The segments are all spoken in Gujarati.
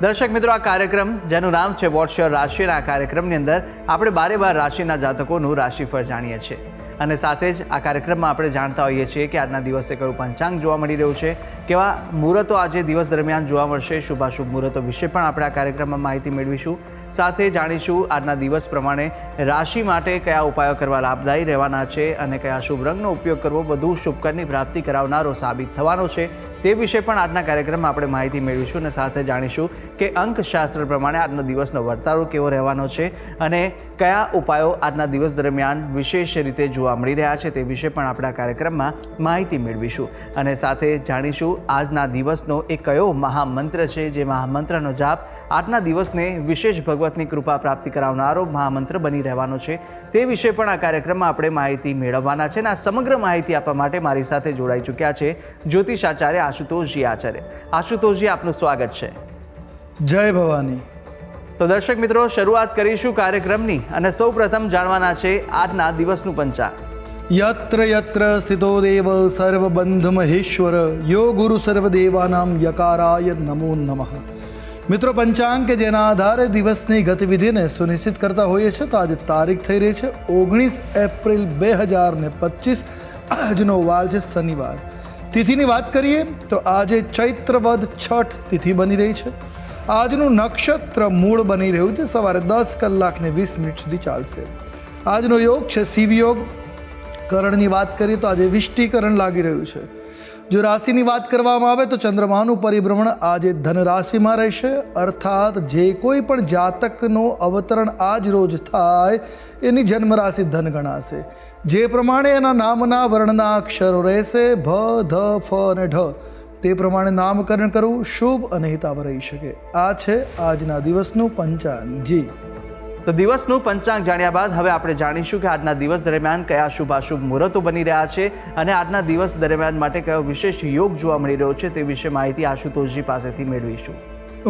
દર્શક મિત્રો, આ કાર્યક્રમ જેનું નામ છે વોટ્સ યોર રાશિના કાર્યક્રમની અંદર આપણે બારે બાર રાશિના જાતકોનું રાશિફળ જાણીએ છીએ. અને સાથે જ આ કાર્યક્રમમાં આપણે જાણતા હોઈએ છીએ કે આજના દિવસે કયું પંચાંગ જોવા મળી રહ્યું છે. કેવા મુહૂર્તો આજે દિવસ દરમિયાન જોવા મળશે? શુભાશુભ મુહૂર્તો વિશે પણ આપણે આ કાર્યક્રમમાં માહિતી મેળવીશું. સાથે જાણીશું આજના દિવસ પ્રમાણે રાશિ માટે કયા ઉપાયો કરવા લાભદાયી રહેવાના છે અને કયા શુભ રંગનો ઉપયોગ કરવો વધુ શુભકરની પ્રાપ્તિ કરાવનારો સાબિત થવાનો છે તે વિશે પણ આજના કાર્યક્રમમાં આપણે માહિતી મેળવીશું અને સાથે જાણીશું કે અંકશાસ્ત્ર પ્રમાણે આજનો દિવસનો વર્તારો કેવો રહેવાનો છે અને કયા ઉપાયો આજના દિવસ દરમિયાન વિશેષ રીતે જોવા મળી રહ્યા છે તે વિશે પણ આપણે કાર્યક્રમમાં માહિતી મેળવીશું. અને સાથે જાણીશું આજના દિવસનો એ કયો મહામંત્ર છે જે મહામંત્રનો જાપ આજના દિવસને વિશેષ ભગવતની કૃપા પ્રાપ્તિ કરાવનારો મહામંત્ર બની રહેવાનો છે. તે વિશે પણ આ કાર્યક્રમમાં આપણે માહિતી મેળવવાના છે અને આ સમગ્ર માહિતી આપવા માટે મારી સાથે જોડાઈ ચૂક્યા છે જ્યોતિષ આચાર્ય આશુતોષજી આચાર્ય. આશુતોષજી આપનું સ્વાગત છે. જય ભવાની. તો દર્શક મિત્રો શરૂઆત કરીશું કાર્યક્રમની અને સૌ પ્રથમ જાણવાના છે આજના દિવસનું પંચાંગ. યત્ર યત્ર સ્થિતો દેવ સર્વબંધ મહેશ્વર યો ગુરુ સર્વદેવાનામ યકારાય નમો નમઃ મિત્રો પંચાંગ કે જેના આધારે દિવસની ગતિવિધિને સુનિશ્ચિત કરતા હોઈએ છીએ તો આજે તારીખ થઈ રહી છે ઓગણીસ એપ્રિલ બે હજાર ને પચીસ આજનો વાર છે શનિવાર તિથિની વાત કરીએ તો આજે ચૈત્રવદ છઠ તિથિ બની રહી છે આજનું નક્ષત્ર મૂળ બની રહ્યું છે સવારે દસ કલાકને વીસ મિનિટ સુધી ચાલશે આજનો યોગ છે શિવયોગ કરણની વાત કરીએ તો આજે વિષ્ટિકરણ લાગી રહ્યું છે. જો રાશિની વાત કરવામાં આવે તો ચંદ્રમાનું પરિભ્રમણ આજે ધન રાશિમાં રહેશે. અર્થાત જે કોઈ પણ જાતકનો અવતરણ આજ રોજ થાય, એની જન્મ રાશિ ધન ગણાશે. જે પ્રમાણે એના નામના વર્ણના અક્ષરો રહેશે, ભ, ધ, ફ અને ઢ. તે પ્રમાણે નામકરણ કરવું શુભ અને હિતાવ રહી શકે. આ છે આજના દિવસનું પંચાંગ. જી. તો દિવસનું પંચાંગ જાણ્યા બાદ હવે આપણે જાણીશું કે આજના દિવસ દરમિયાન કયા શુભાશુભ મુહૂર્તો બની રહ્યા છે અને આજના દિવસ દરમિયાન માટે કયો વિશેષ યોગ જોવા મળી રહ્યો છે તે વિશે માહિતી આશુતોષજી પાસેથી મેળવીશું.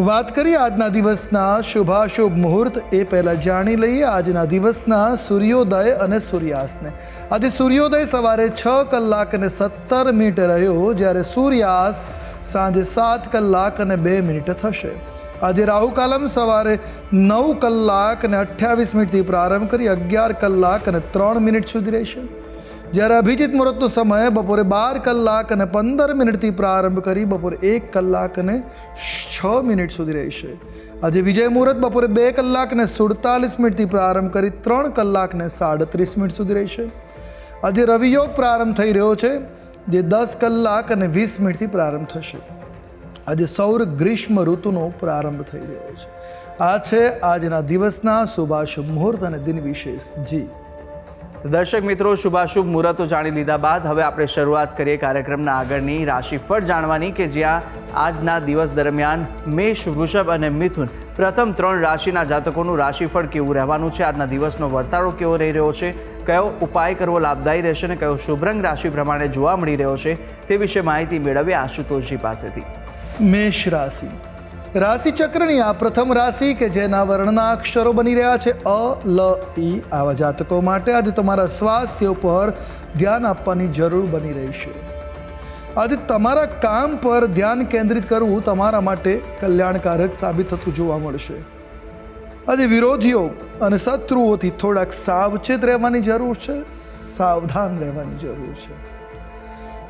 વાત કરીએ આજના દિવસના શુભાશુભ મુહૂર્ત એ પહેલાં જાણી લઈએ આજના દિવસના સૂર્યોદય અને સૂર્યાસ્તને. આજે સૂર્યોદય સવારે છ કલાક અને સત્તર મિનિટ રહ્યો જ્યારે સૂર્યાસ્ત સાંજે સાત કલાક અને બે મિનિટ થશે. આજે રાહુ કાલમ સવારે નવ કલાક અને અઠ્યાવીસ મિનિટથી પ્રારંભ કરી અગિયાર કલાક અને ત્રણ મિનિટ સુધી રહેશે. જ્યારે અભિજીત મુહૂર્તનો સમય બપોરે બાર કલાક અને પંદર મિનિટથી પ્રારંભ કરી બપોરે એક કલાક અને છ મિનિટ સુધી રહેશે. આજે વિજય મુહૂર્ત બપોરે બે કલાક અને સુડતાલીસ મિનિટથી પ્રારંભ કરી ત્રણ કલાક ને સાડત્રીસ મિનિટ સુધી રહેશે. આજે રવિયોગ પ્રારંભ થઈ રહ્યો છે, જે દસ કલાક અને વીસ મિનિટથી પ્રારંભ થશે. આજે સૌર ગ્રીષ્મ ઋતુનો પ્રારંભ થઈ રહ્યો છે. આ છે આજના દિવસના શુભાશુભ મુહૂર્ત અને દિન વિશેષ જી દર્શક મિત્રો, શુભાશુભ મુહૂર્તો જાણી લીધા બાદ હવે આપણે શરૂઆત કરીએ કાર્યક્રમના આગળની રાશિફળ જાણવાની કે જ્યાં આજના દિવસ દરમિયાન મેષ, વૃષભ અને મિથુન પ્રથમ ત્રણ રાશિના જાતકોનું રાશિફળ કેવું રહેવાનું છે? આજના દિવસનો વર્તારો કેવો રહી રહ્યો છે? કયો ઉપાય કરવો લાભદાયી રહેશે અને કયો શુભ રંગ રાશિ પ્રમાણે જોવા મળી રહ્યો છે? તે વિશે માહિતી મેળવીએ આશુતોષજી પાસેથી. મેષ રાશિ. રાશિ ચક્રની આ પ્રથમ રાશિ કે જેના વર્ણના અક્ષરો બની રહ્યા છે, અ, લ, ઈ. આવા જાતકો માટે આજે તમારા સ્વાસ્થ્ય ઉપર ધ્યાન આપવાની જરૂર બની રહી છે. આજે તમારા કામ પર ધ્યાન કેન્દ્રિત કરવું તમારા માટે કલ્યાણકારક સાબિત થતું જોવા મળશે. આજે વિરોધીઓ અને શત્રુઓથી થોડાક સાવચેત રહેવાની જરૂર છે, સાવધાન રહેવાની જરૂર છે.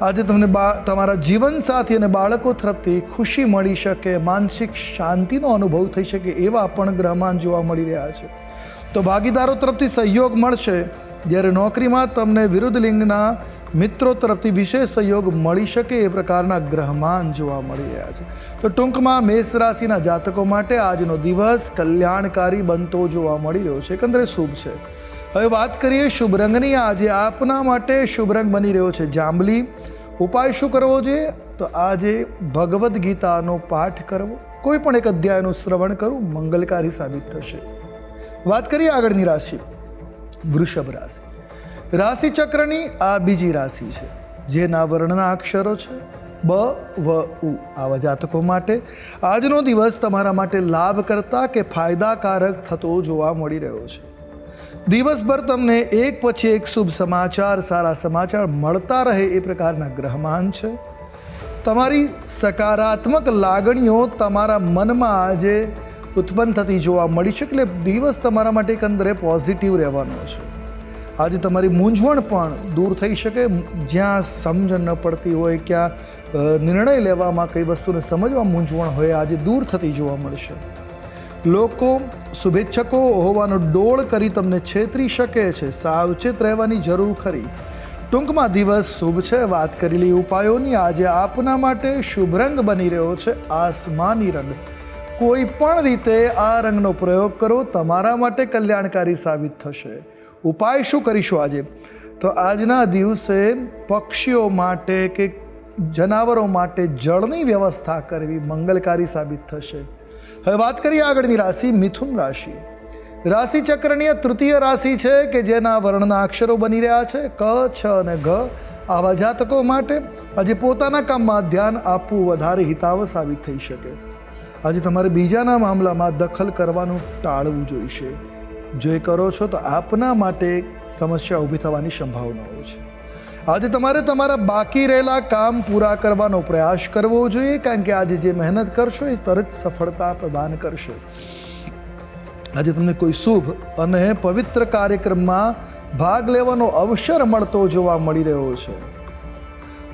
આજે તમને તમારા જીવનસાથી અને બાળકો તરફથી ખુશી મળી શકે, માનસિક શાંતિનો અનુભવ થઈ શકે એવા પણ ગ્રહમાન જોવા મળી રહ્યા છે. તો ભાગીદારો તરફથી સહયોગ મળશે. જ્યારે નોકરીમાં તમને વિરુદ્ધ લિંગના મિત્રો તરફથી વિશેષ સહયોગ મળી શકે એ પ્રકારના ગ્રહમાન જોવા મળી રહ્યા છે. તો ટૂંકમાં મેષ રાશિના જાતકો માટે આજનો દિવસ કલ્યાણકારી બનતો જોવા મળી રહ્યો છે. એકંદરે શુભ છે. હવે વાત કરીએ શુભ રંગની. આજે આપના માટે શુભ રંગ બની રહ્યો છે જાંબલી. ઉપાય શું કરવો જોઈએ તો આજે ભગવદ્ ગીતાનો પાઠ કરવો. કોઈ પણ એક અધ્યાયનું શ્રવણ કરવું મંગલકારી સાબિત થશે. વાત કરીએ આગળની રાશિ. વૃષભ રાશિ. રાશિચક્રની આ બીજી રાશિ છે, જેના વર્ણના અક્ષરો છે, બ, વ, ઉ. આવા જાતકો માટે આજનો દિવસ તમારા માટે લાભ કરતા કે ફાયદાકારક થતો જોવા મળી રહ્યો છે. દિવસભર તમને એક પછી એક શુભ સમાચાર, સારા સમાચાર મળતા રહે એ પ્રકારના ગ્રહમાન છે. તમારી સકારાત્મક લાગણીઓ તમારા મનમાં આજે ઉત્પન્ન થતી જોવા મળી છે એટલે દિવસ તમારા માટે એકંદરે પોઝિટિવ રહેવાનો છે. આજે તમારી મૂંઝવણ પણ દૂર થઈ શકે. જ્યાં સમજણ ન પડતી હોય, ક્યાં નિર્ણય લેવામાં કઈ વસ્તુને સમજવા મૂંઝવણ હોય, આજે દૂર થતી જોવા મળશે. લોકો શુભેચ્છકો હોવાનો ડોળ કરી તમને છેતરી શકે છે, સાવચેત રહેવાની જરૂર ખરી. ટૂંકમાં દિવસ શુભ છે, વાત કરેલી ઉપાયોની. આજે આપના માટે શુભ રંગ બની રહ્યો છે, આસમાની રંગ. કોઈ પણ રીતે આ રંગનો પ્રયોગ કરો, તમારા માટે કલ્યાણકારી સાબિત થશે. ઉપાય શું કરીશું આજે? તો આજના દિવસે પક્ષીઓ માટે કે જનાવરો માટે જળની વ્યવસ્થા કરવી મંગલકારી સાબિત થશે. હવે વાત કરીએ આગળની રાશિ, મિથુન રાશિ. રાશિ ચક્રની તૃતીય રાશિ છે કે જેના વર્ણના અક્ષરો બની રહ્યા છે, ક, છ અને ઘ. આવા જાતકો માટે આજે પોતાના કામમાં ધ્યાન આપવું વધારે હિતાવ સાબિત થઈ શકે. આજે તમારે બીજાના મામલામાં દખલ કરવાનું ટાળવું જોઈશે. જો એ કરો છો તો આપના માટે સમસ્યા ઊભી થવાની સંભાવનાઓ છે. આજે તમારે તમારા બાકી રહેલા કામ પૂરા કરવાનો પ્રયાસ કરવો જોઈએ, કારણ કે આજે જે મહેનત કરશો એ તરત સફળતા પ્રદાન કરશે. આજે તમને કોઈ શુભ અને પવિત્ર કાર્યક્રમમાં ભાગ લેવાનો અવસર મળતો જોવા મળી રહ્યો છે.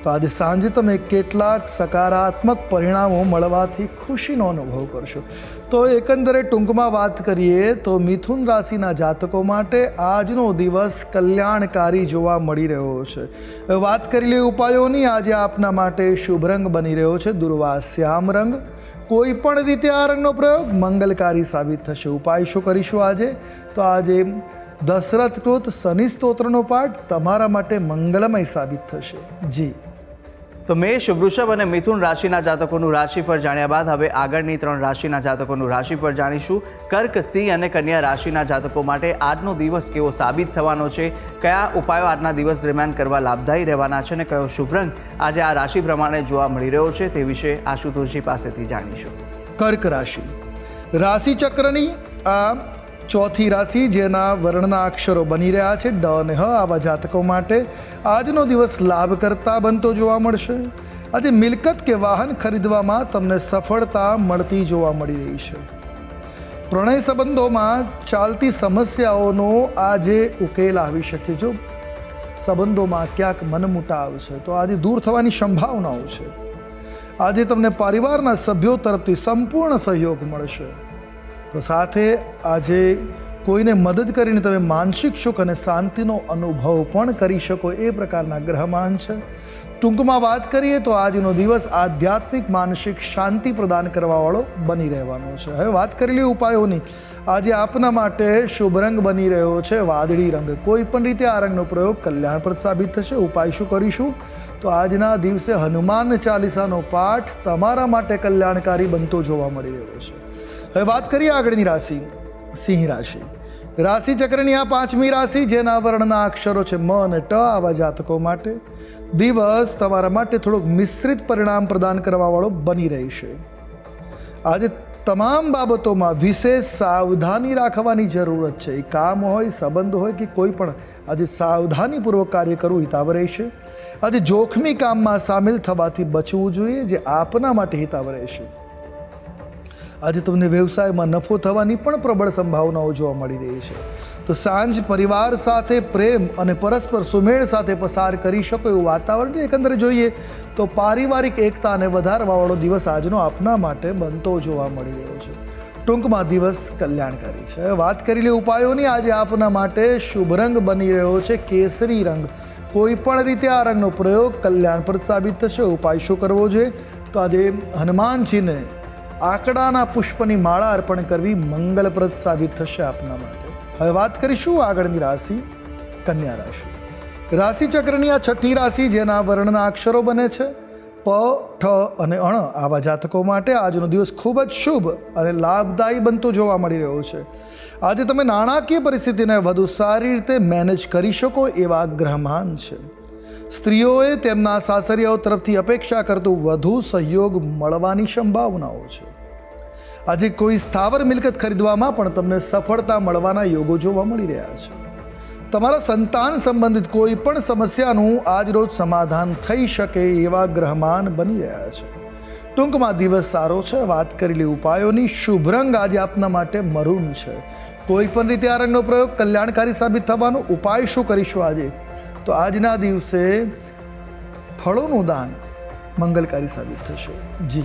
તો આજે સાંજે તમે કેટલાક સકારાત્મક પરિણામો મળવાથી ખુશીનો અનુભવ કરશો. તો એકંદરે ટૂંકમાં વાત કરીએ તો મિથુન રાશિના જાતકો માટે આજનો દિવસ કલ્યાણકારી જોવા મળી રહ્યો છે. વાત લઈએ ઉપાયોની, આજે આપના માટે શુભ રંગ બની રહ્યો છે. દુર્વા શ્યામ રંગ. કોઈ પણ રીતે આ રંગનો પ્રયોગ મંગલકારી સાબિત થશે. ઉપાય શું કરીશું આજે? તો આજે દશરથકૃત શનિ સ્તોત્રનો પાઠ તમારા માટે મંગલમય સાબિત થશે. જી. તો મેષ, વૃષભ અને મિથુન રાશિના જાતકોનું રાશિફળ જાણ્યા બાદ હવે આગળની ત્રણ રાશિના જાતકોનું રાશિફળ જાણીશું. કર્ક, સિંહ અને કન્યા રાશિના જાતકો માટે આજનો દિવસ કેવો સાબિત થવાનો છે? કયા ઉપાયો આજના દિવસ દરમિયાન કરવા લાભદાયી રહેવાના છે અને કયો શુભ આજે આ રાશિ પ્રમાણે જોવા મળી રહ્યો છે તે વિશે આશુતોષજી પાસેથી જાણીશું. કર્ક રાશિ. રાશિચક્રની આ ચોથી રાશિ, જેના વર્ણના અક્ષરો બની રહ્યા છે. ડ અને હ આવા જાતકો માટે આજનો દિવસ લાભ કરતા બનતો જોવા મળશે. આજે મિલકત કે વાહન ખરીદવામાં તમને સફળતા મળતી જોવા મળી રહી છે. પ્રણય સંબંધોમાં ચાલતી સમસ્યાઓનો આજે ઉકેલ આવી શકે જો સંબંધોમાં ક્યાંક મનમુટાવ છે, તો આજે દૂર થવાની સંભાવનાઓ છે. આજે તમને પરિવારના સભ્યો તરફથી સંપૂર્ણ સહયોગ મળશે. તો સાથે આજે કોઈને મદદ કરીને તમે માનસિક સુખ અને શાંતિનો અનુભવ પણ કરી શકો એ પ્રકારના ગ્રહમાન છે. ટૂંકમાં વાત કરીએ તો આજનો દિવસ આધ્યાત્મિક માનસિક શાંતિ પ્રદાન કરવાવાળો બની રહેવાનો છે. હવે વાત કરી લઈએ ઉપાયોની. આજે આપના માટે શુભ રંગ બની રહ્યો છે વાદળી રંગ. કોઈ પણ રીતે આ રંગનો પ્રયોગ કલ્યાણપ્રદ સાબિત થશે. ઉપાય શું કરીશું? તો આજના દિવસે હનુમાન ચાલીસાનો પાઠ તમારા માટે કલ્યાણકારી બનતો જોવા મળી રહ્યો છે. હવે વાત કરીએ આગળની રાશિ, સિંહ રાશિ. રાશિ ચક્રની આ પાંચમી રાશિ, જેના વર્ણના અક્ષરો છે મ અને ટ, આવા જાતકો માટે દિવસ તમારા માટે થોડુંક મિશ્રિત પરિણામ પ્રદાન કરવાવાળો બની રહેશે આજે તમામ બાબતોમાં વિશેષ સાવધાની રાખવાની જરૂરત છે. એ કામ હોય, સંબંધ હોય કે કોઈ પણ આજે સાવધાનીપૂર્વક કાર્ય કરવું હિતાવ રહેશે આજે જોખમી કામમાં સામેલ થવાથી બચવું જોઈએ, જે આપના માટે હિતાવ રહેશે આજે તમને વ્યવસાયમાં નફો થવાની પણ પ્રબળ સંભાવનાઓ જોવા મળી રહી છે. તો સાંજ પરિવાર સાથે પ્રેમ અને પરસ્પર સુમેળ સાથે પસાર કરી શકો એવું વાતાવરણ એકંદરે જોઈએ, તો પારિવારિક એકતાને વધારવાવાળો દિવસ આજનો આપના માટે બનતો જોવા મળી રહ્યો છે. ટૂંકમાં દિવસ કલ્યાણકારી છે. વાત કરી લે ઉપાયોની, આજે આપના માટે શુભ રંગ બની રહ્યો છે કેસરી રંગ. કોઈ પણ રીતે આ રંગનો પ્રયોગ કલ્યાણપ્રદ સાબિત થશે. ઉપાય શું કરવો જોઈએ? તો આજે હનુમાનજીને આંકડાના પુષ્પની માળા અર્પણ કરવી મંગલપ્રદ સાબિત થશે આપના માટે. હવે વાત કરીશું આગળની રાશિ, કન્યા રાશિ. રાશિ ચક્રની આ છઠ્ઠી રાશિ, જેના વર્ણના અક્ષરો બને છે, પ, ઠ અને અણ, આવા જાતકો માટે આજનો દિવસ ખૂબ જ શુભ અને લાભદાયી બનતો જોવા મળી રહ્યો છે. આજે તમે નાણાકીય પરિસ્થિતિને વધુ સારી રીતે મેનેજ કરી શકો એવા ગ્રહમાન છે. સ્ત્રીઓએ તેમના સાસરિયાઓ તરફથી અપેક્ષા કરતું વધુ સહયોગ મળવાની સંભાવનાઓ છે. આજે કોઈ સ્થાવર મિલકત ખરીદવામાં પણ તમને સફળતા મળવાના યોગો જોવા મળી રહ્યા છે. તમારા સંતાન સંબંધિત કોઈ પણ સમસ્યાનું આજરોજ સમાધાન થઈ શકે એવા ગ્રહમાન બની રહ્યા છે. ટૂંકમાં દિવસ સારો છે, વાત કરેલી ઉપાયોની શુભ રંગ આજે આપના માટે મરૂન છે. કોઈ પણ રીતે આ રંગનો પ્રયોગ કલ્યાણકારી સાબિત થવાનો ઉપાય શું કરીશું આજે? તો આજના દિવસે ફળોનું દાન મંગલકારી સાબિત થશે. જી.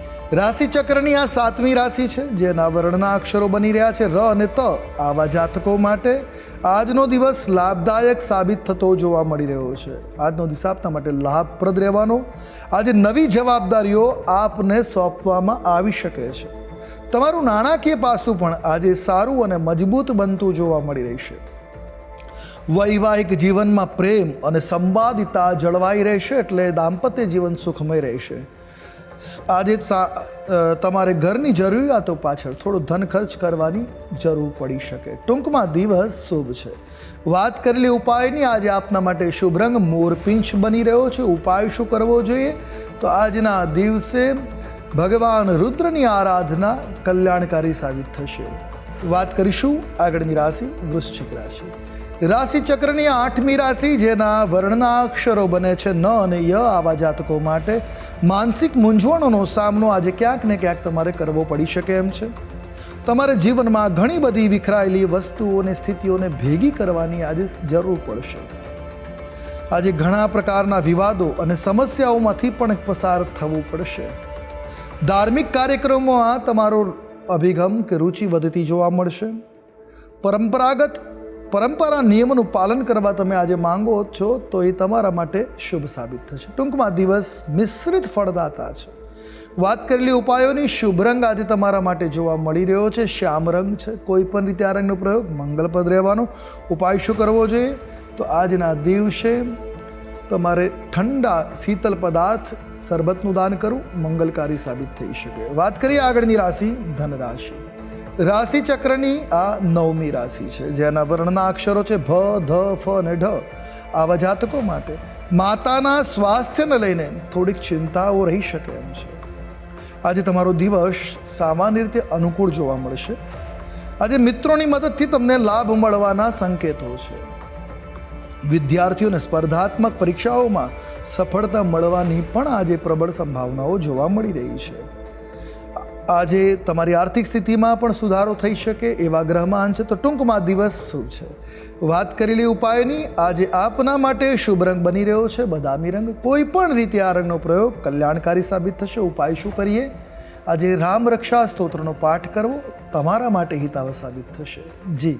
રાશિ ચક્રની આ સાતમી રાશિ છે, જેના વર્ણના અક્ષરો બની રહ્યા છે, ર અને ત. આવા જાતકો માટે આજનો દિવસ લાભદાયક સાબિત થતો જોવા મળી રહ્યો છે. આજનો દિવસ આપના માટે લાભપ્રદ રહેવાનો. આજે નવી જવાબદારીઓ આપને સોંપવામાં આવી શકે છે. તમારું નાણાકીય પાસું પણ આજે સારું અને મજબૂત બનતું જોવા મળી રહેશે વૈવાહિક જીવનમાં પ્રેમ અને સંવાદિતા જળવાઈ રહેશે એટલે દાંપત્ય જીવન સુખમય રહેશે. આજે તમારે ઘરની જરૂરિયાતો પાછળ થોડું ધન ખર્ચ કરવાની જરૂર પડી શકે. ટૂંકમાં દિવસ શુભ છે. વાત કરેલી ઉપાયની આજે આપના માટે શુભ રંગ મોરપિંચ બની રહ્યો છે. ઉપાય શું કરવો જોઈએ? તો આજના દિવસે ભગવાન રુદ્રની આરાધના કલ્યાણકારી સાબિત થશે. વાત કરીશું આગળની રાશિ વૃશ્ચિક રાશિ. રાશિ ચક્રની આઠમી રાશિ, જેના વર્ણના અક્ષરો બને છે ન અને ય આવા જાતકો માટે માનસિક મૂંઝવણોનો સામનો આજે ક્યાંક ને ક્યાંક તમારે કરવો પડી શકે એમ છે. તમારે જીવનમાં ઘણી બધી વિખરાયેલી વસ્તુઓને સ્થિતિઓને ભેગી કરવાની આજે જરૂર પડશે. આજે ઘણા પ્રકારના વિવાદો અને સમસ્યાઓમાંથી પણ પસાર થવું પડશે. ધાર્મિક કાર્યક્રમોમાં તમારો અભિગમ કે રુચિ વધતી જોવા મળશે. પરંપરાગત પરંપરા નિયમોનું પાલન કરવા તમે આજે માંગો છો, તો એ તમારા માટે શુભ સાબિત થશે. ટૂંકમાં દિવસ મિશ્રિત ફળદાતા છે. વાત કરેલી ઉપાયોની શુભ રંગ આજે તમારા માટે જોવા મળી રહ્યો છે. શ્યામ રંગ છે. કોઈ પણ રીતે આ રંગનો પ્રયોગ મંગલપદ રહેવાનો ઉપાય શું કરવો જોઈએ? તો આજના દિવસે તમારે ઠંડા શીતલ પદાર્થ શરબતનું દાન કરવું મંગલકારી સાબિત થઈ શકે. વાત કરીએ આગળની રાશિ ધન રાશિ રાશિ ચક્રની આ નવમી રાશિ છે, જેના વર્ણના અક્ષરો છે ભ, ધ, ફ અને ઢ. આવા જાતકો માટે માતાના સ્વાસ્થ્યને લઈને થોડીક ચિંતાઓ રહી શકે એમ છે. આજે તમારો દિવસ સામાન્ય રીતે અનુકૂળ જોવા મળશે. આજે મિત્રોની મદદથી તમને લાભ મળવાના સંકેતો છે. વિદ્યાર્થીઓને સ્પર્ધાત્મક પરીક્ષાઓમાં સફળતા મળવાની પણ આજે પ્રબળ સંભાવનાઓ જોવા મળી રહી છે. આજે તમારી આર્થિક સ્થિતિમાં પણ સુધારો થઈ શકે એવા ગ્રહમાન છે તો ટૂંકમાં દિવસ શું છે? વાત કરેલી ઉપાયની આજે આપના માટે શુભ રંગ બની રહ્યો છે. બદામી રંગ કોઈ પણ રીતે આ રંગનો પ્રયોગ કલ્યાણકારી સાબિત થશે. ઉપાય શું કરીએ? આજે રામ રક્ષા સ્તોત્રનો પાઠ કરવો તમારા માટે હિતાવ સાબિત થશે. જી.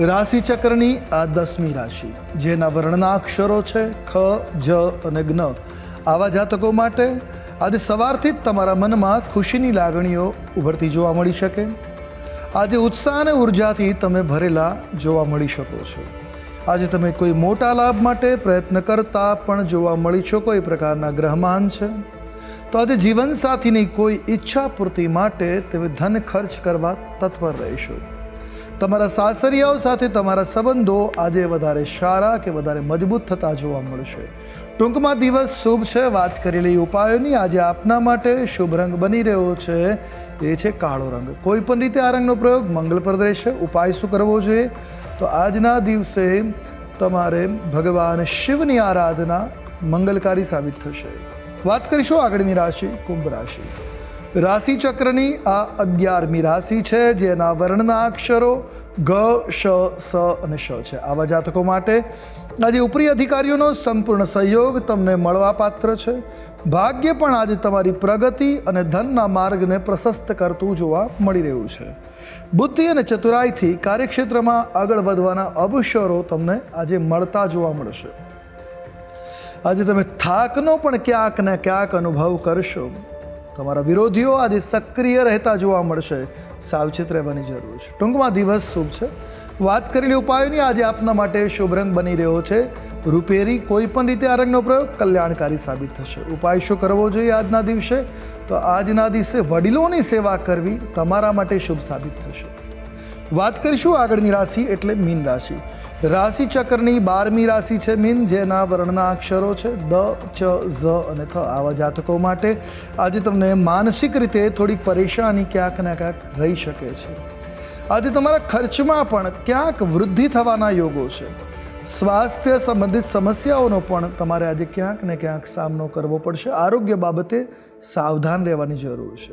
રાશિ ચક્રની આ દસમી રાશિ, જેના વર્ણના અક્ષરો છે ખ, જ અને જ્ઞ. આવા જાતકો માટે આજે સવારથી જ તમારા મનમાં ખુશીની લાગણીઓ ઉભરતી જોવા મળી શકે. આજે ઉત્સાહ અને ઉર્જાથી તમે ભરેલા જોવા મળી શકો છો. આજે તમે કોઈ મોટા લાભ માટે પ્રયત્ન કરતા પણ જોવા મળી શકો એ પ્રકારના ગ્રહમાન છે. તો આજે જીવનસાથીની કોઈ ઈચ્છા પૂર્તિ માટે તમે ધન ખર્ચ કરવા તત્પર રહેશો. તમારા સાસરિયાઓ સાથે તમારા સંબંધો આજે વધારે સારા કે વધારે મજબૂત થતા જોવા મળશે. ટૂંકમાં દિવસ શુભ છે, વાત કરેલી ઉપાયોની. આજે આપના માટે શુભ રંગ બની રહ્યો છે. એ છે કાળો રંગ. કોઈ પણ રીતે આ રંગનો પ્રયોગ મંગલપ્રદ રહેશે. ઉપાય શું કરવો જોઈએ? તો આજના દિવસે તમારે ભગવાન શિવની આરાધના મંગલકારી સાબિત થશે. વાત કરીશું આગળની રાશિ, કુંભ રાશિ. રાશિ ચક્રની આ અગિયારમી રાશિ છે, જેના વર્ણના અક્ષરો ગ, શ, સ અને શ છે. આવા જાતકો માટે આજે ઉપરી અધિકારીઓનો સંપૂર્ણ સહયોગ તમને મળવા પાત્ર છે. ભાગ્ય પણ આજે તમારી પ્રગતિ અને ધનના માર્ગને પ્રશસ્ત કરતું જોવા મળી રહ્યું છે. બુદ્ધિ અને ચતુરાઈથી કાર્યક્ષેત્રમાં આગળ વધવાના અવસરો તમને આજે મળતા જોવા મળશે. આજે તમે થાકનો પણ ક્યાંક ને ક્યાંક અનુભવ કરશો. તમારા વિરોધીઓ આજે સક્રિય રહેતા જોવા મળશે. સાવચેત રહેવાની જરૂર છે. ટૂંકમાં દિવસ શુભ છે. વાત કરેલી ઉપાયોની આજે આપના માટે શુભ રંગ બની રહ્યો છે. રૂપેરી કોઈ પણ રીતે આ રંગનો પ્રયોગ કલ્યાણકારી સાબિત થશે. ઉપાય શું કરવો જોઈએ આજના દિવસે? તો આજના દિવસે વડીલોની સેવા કરવી તમારા માટે શુભ સાબિત થશે. વાત કરીશું આગળની રાશિ એટલે મીન રાશિ. રાશિ ચક્રની બારમી રાશિ છે મીન, જેના વર્ણના અક્ષરો છે દ, ચ, ઝ અને થ. આવા જાતકો માટે આજે તમને માનસિક રીતે થોડીક પરેશાની ક્યાંક ને ક્યાંક રહી શકે છે. આજે તમારા ખર્ચમાં પણ ક્યાંક વૃદ્ધિ થવાના યોગો છે. સ્વાસ્થ્ય સંબંધિત સમસ્યાઓનો પણ તમારે આજે ક્યાંક ને ક્યાંક સામનો કરવો પડશે. આરોગ્ય બાબતે સાવધાન રહેવાની જરૂર છે.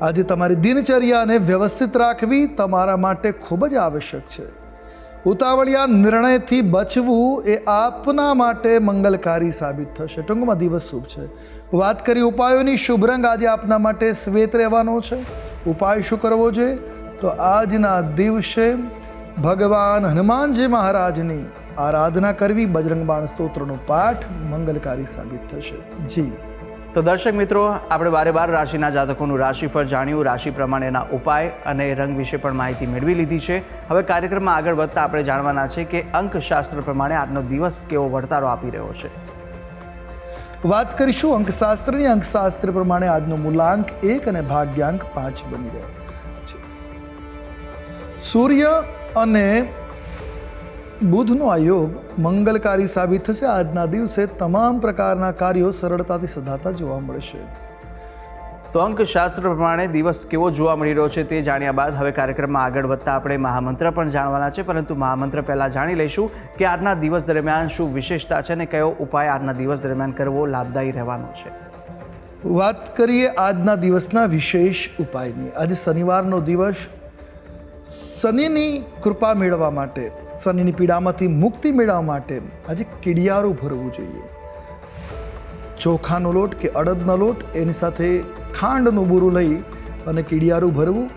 આજે તમારી દિનચર્યાને વ્યવસ્થિત રાખવી તમારા માટે ખૂબ જ આવશ્યક છે. ઉતાવળિયા નિર્ણયથી બચવું એ આપના માટે મંગલકારી સાબિત થશે. ટૂંકમાં દિવસ શુભ છે. વાત કરી ઉપાયોની, શુભ રંગ આજે આપના માટે શ્વેત રહેવાનો છે. ઉપાય શું કરવો જોઈએ? તો આજના દિવસે ભગવાન હનુમાનજી મહારાજની આરાધના કરવી બજરંગ બાણ સ્તોત્રનો પાઠ મંગલકારી સાબિત થશે. જી. તો દર્શક મિત્રો, આપણે બારે બાર રાશિના જાતકોનું રાશિફળ જાણ્યું, રાશિ પ્રમાણેના ઉપાય અને રંગ વિશે પણ માહિતી મેળવી લીધી છે. હવે કાર્યક્રમમાં આગળ વધતા આપણે જાણવાના છે કે અંકશાસ્ત્ર પ્રમાણે આજનો દિવસ કેવો વળતારો આપી રહ્યો છે. વાત કરીશું અંકશાસ્ત્રની. અંકશાસ્ત્ર પ્રમાણે આજનો મૂલાંક એક અને ભાગ્યાંક પાંચ બની રહ્યો છે. સૂર્ય અને બુધનો આ યોગ મંગલકારી સાબિત થશે. આજના દિવસે તમામ પ્રકારના કાર્યો સરળતાથી સધાતા જોવા મળશે. તો અંકશાસ્ત્ર પ્રમાણે દિવસ કેવો જોવા મળી રહ્યો છે તે જાણ્યા બાદ હવે કાર્યક્રમમાં આગળ વધતા આપણે મહામંત્ર પણ જાણવાના છે. પરંતુ મહામંત્ર પહેલાં જાણી લઈશું કે આજના દિવસ દરમિયાન શું વિશેષતા છે અને કયો ઉપાય આજના દિવસ દરમિયાન કરવો લાભદાયી રહેવાનો છે. વાત કરીએ આજના દિવસના વિશેષ ઉપાયની. આજે શનિવારનો દિવસ. શનિની કૃપા મેળવવા માટે શનિની પીડામાંથી મુક્તિ મેળવવા માટે આજે કીડિયારું ભરવું જોઈએ. ચોખાનો લોટ કે અડદનો લોટ એની સાથે ખાંડનું બૂરું લઈ અને કીડિયારું ભરવું.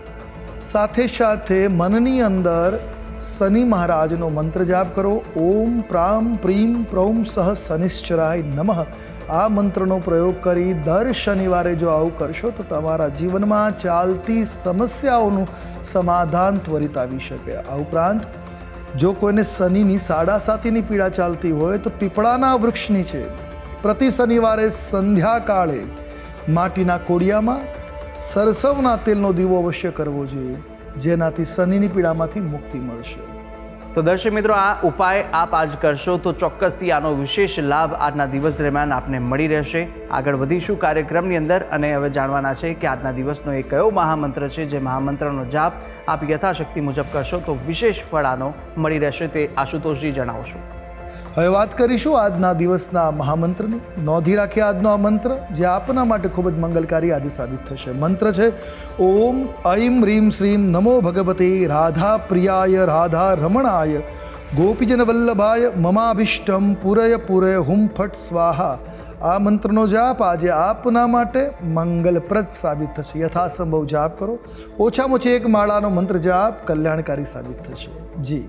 સાથે સાથે મનની અંદર શનિ મહારાજનો મંત્ર જાપ કરો. ઓમ પ્રામ પ્રીમ પ્રૌમ સહ શનિશ્ચરાય નમઃ. આ મંત્રનો પ્રયોગ કરી દર શનિવારે જો આવું કરશો તો તમારા જીવનમાં ચાલતી સમસ્યાઓનું સમાધાન ત્વરિત આવી શકે. આ ઉપરાંત જો કોઈને શનિની સાડા સાતીની પીડા ચાલતી હોય તો પીપળાના વૃક્ષની છે પ્રતિ શનિવારે સંધ્યાકાળે માટીના કોડિયામાં સરસવના તેલનો દીવો અવશ્ય કરવો જોઈએ, જેનાથી શનિની પીડામાંથી મુક્તિ મળશે. તો દર્શક મિત્રો, આ ઉપાય આપ આજ કરશો તો ચોક્કસથી આનો વિશેષ લાભ આજના દિવસ દરમિયાન આપને મળી રહેશે. આગળ વધીશું કાર્યક્રમની અંદર અને હવે જાણવાના છે કે આજના દિવસનો એ કયો મહામંત્ર છે જે મહામંત્રનો જાપ આપ યથાશક્તિ મુજબ કરશો તો વિશેષ ફળ આનો મળી રહેશે તે આશુતોષજી જણાવશો. હવે વાત કરીશું આજના દિવસના મહામંત્રની. નોંધી રાખીએ આજનો આ મંત્ર, જે આપના માટે ખૂબ જ મંગલકારી આજે સાબિત થશે. મંત્ર છે, ઓમ ઐમ રીમ શ્રીમ નમો ભગવતે રાધા પ્રિયાય રાધા રમણાય ગોપીજન વલ્લભાય મમાભિષ્ટમ પુરય પુરય હુમ ફટ સ્વાહા. આ મંત્રનો જાપ આજે આપના માટે મંગલપ્રદ સાબિત થશે. યથાસંભવ જાપ કરો. ઓછામાં ઓછી એક માળાનો મંત્ર જાપ કલ્યાણકારી સાબિત થશે. જી.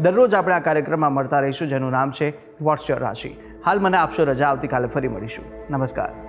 દરરોજ આપણે આ કાર્યક્રમમાં મળતા રહીશું, જેનું નામ છે વોટ્સ યોર રાશિ. હાલ મને આપશો રજા, આવતીકાલે ફરી મળીશું. નમસ્કાર.